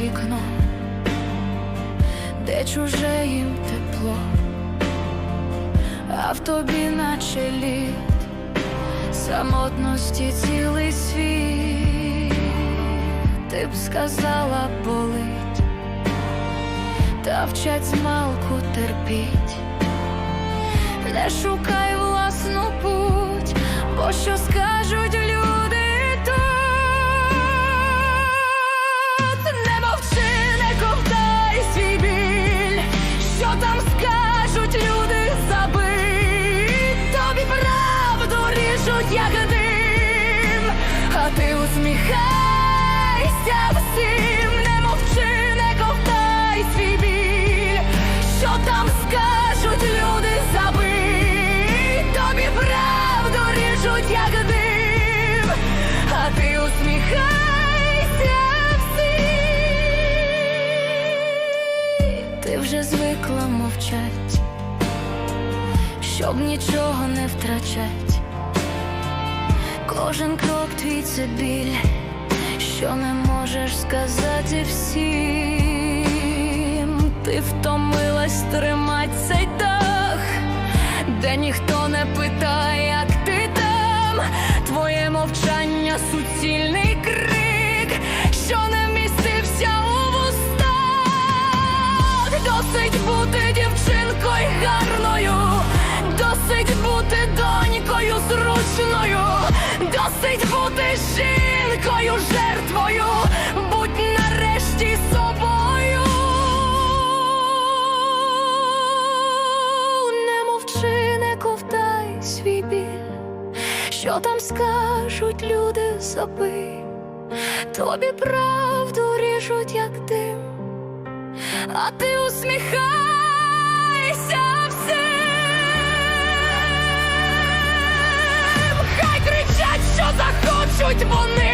вікно, де чуже їм тепло, а в тобі наче лід, самотності цілий світ, ти б сказала болить, та вчать змалку терпіть, не шукай власну путь, бо що скажуть ти усміхайся всім, не мовчи, не ковтай свій біль, що там скажуть люди, забий, тобі правду ріжуть, як дим, а ти усміхайся всім. Ти вже звикла мовчать, щоб нічого не втрачать. Кожен крок твій це біль, що не можеш сказати всім. Ти втомилась тримать цей дах, де ніхто не питає, як ти там. Твоє мовчання суцільний бути жінкою, жертвою, будь нарешті собою. Не мовчи, не ковтай свій біль, що там скажуть люди, забий, тобі правду ріжуть, як дим. А ти усміхайся beautiful me!